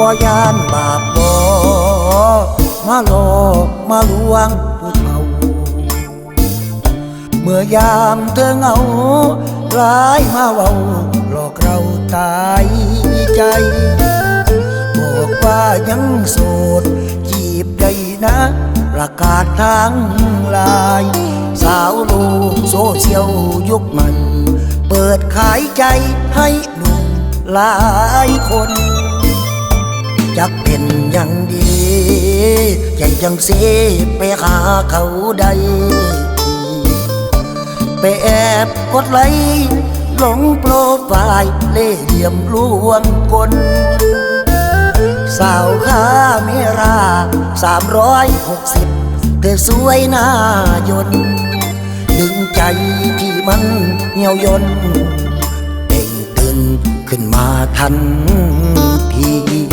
บ่ยานบาปบ่มาหลอกมาลวงผู้เฒ่า เมื่อยามเธอเหงาร้ายมาเว้าหลอกเราตายใจบอกว่ายังโสดจีบได้นะ ประกาศทางไลาย สาวโลกโซเชียลยุคใหม่เปิดขายใจให้หนุ่มหลายคน จักเป็นอย่างดีใจยังเสไปหาเขาใดไปแอบกดไลค์หลงโปรไฟล์เล่เหลี่ยมลวงกลสาวค้าเมราสามร้อยหกสิบเธอสวยหน้ายนดึงใจที่มันเหี่ยวยนเต่งตึงขึ้นมาทันที